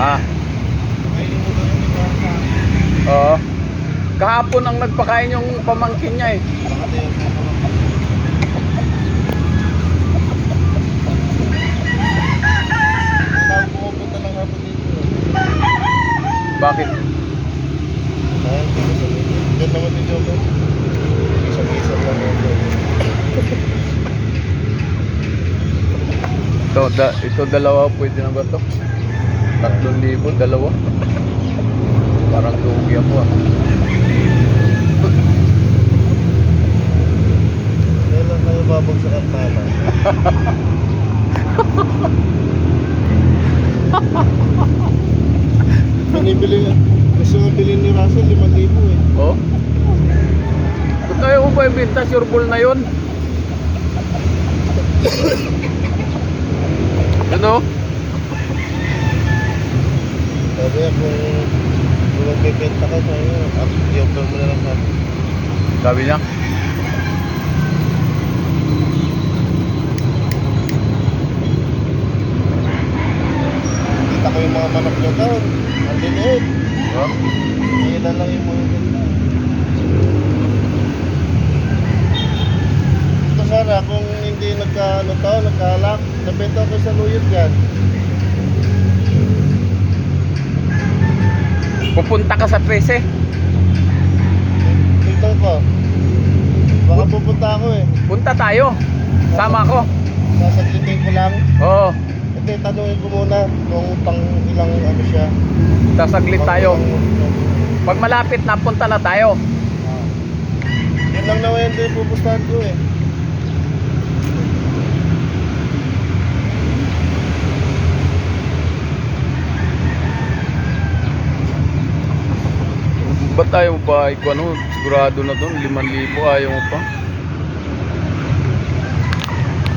Ha? Oo. Kahapon ang nagpakain yung pamangkin niya eh. Bakit? Ganda naman ni Joko. Isang-isa lang Ito, da, ito dalawa pwede na ba ito? Tatlong libo, dalawa. Parang lugi ako ah. Kailan kayo babagsak ang tama? Binibili, gusto nga bilhin ni Russell, 5,000 eh. Oh? Ba't ayaw mo ba ibenta sure ball na yun? ano? Sabi niya kung, kung magbibenta ka sa iyo, up, i-offer mo na lang sa akin. Sabi niya. Kita ko yung mga manok niya doon. Ang liliit. Oh? Ilan lang yung mga ganda. Ito sana, kung hindi nagka, ano to, nagkalak, nabenta ko sa luyot yan. Pupunta ka sa 13. Tingnan ko. Baka pupunta ako eh. Punta tayo. Sama ko. Sasaglitin ko lang. Oo. Hindi, tanungin ko muna kung pang ilang ano siya. Sasaglit tayo. ilang- Pag malapit na, punta na tayo. Ah. Yun lang naman yung din pupustahan ko eh. Ba't ayaw pa? Ikaw ano, sigurado na doon. 5,000 ayaw mo pa.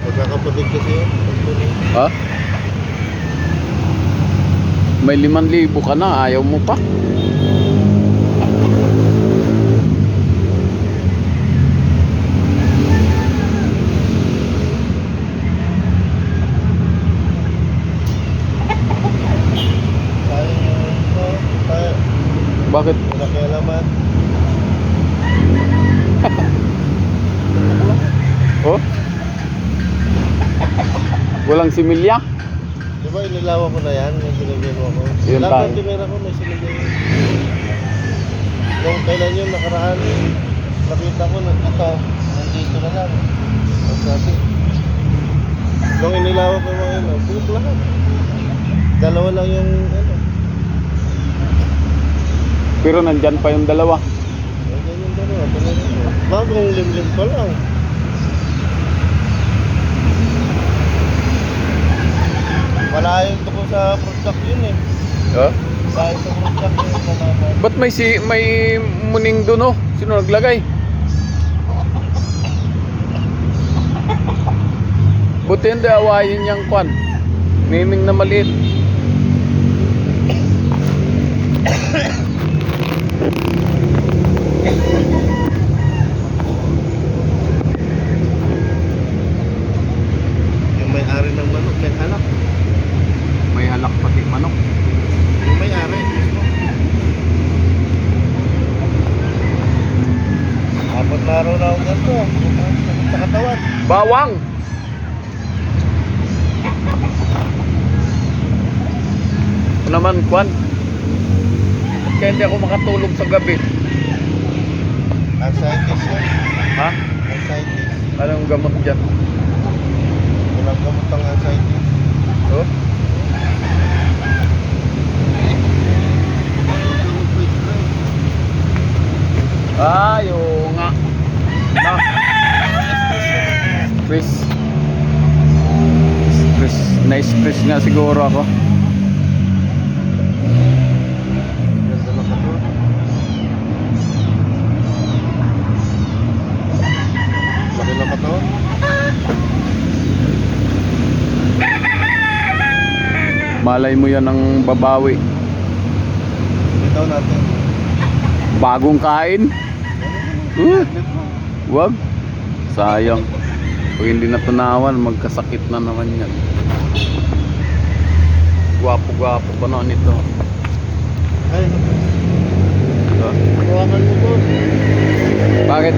Magkakapatid kasi yun. Ha? May 5,000 ka na, ayaw mo pa? Tayo yung oh, tayo. Bakit? Wala kialaman. Oh? Walang similya? Di ba inilawan ko na yan? Yung sinigyan mo ako. Yun Lahat tayo. ng tinira ko may yun. Nung kailan yun nakaraan, nakita ko nandito. Nandito na lang. Ang sabi. Nung inilawan ko yung mga yun, bulok lahat. Dalawa lang yung ano. Pero nandyan pa yung dalawa. Ganyan yung dalawa. Ko. Bagong limlim pa lang. Wala yung tuko sa product yun eh. Oh? Dahil sa product yun. Ba't may si may muning doon oh? Sino naglagay? Buti hindi awayin niyang kwan. Miming na maliit. Yung may-ari ng manok, may anak. May halak pati manok. Yung may-ari mismo. Apat na araw na akong ganito. Sakit sa katawan. Bawang! Ito naman kwan. Kaya hindi ako makatulog sa gabi. Arthritis yun. Ha? Arthritis. Anong gamot dyan? Walang gamot ang arthritis. Oh? Ah, yung nga. Na. Stress. Stress. Na-stress nga siguro ako. Malay mo yan ang babawi. Bitaw natin. Bagong kain. Uh, wag. Sayang. Kung hindi natunawan, magkasakit na naman yan. Gwapo-gwapo pa na nito. Ay, Hawakan mo boss. Bakit?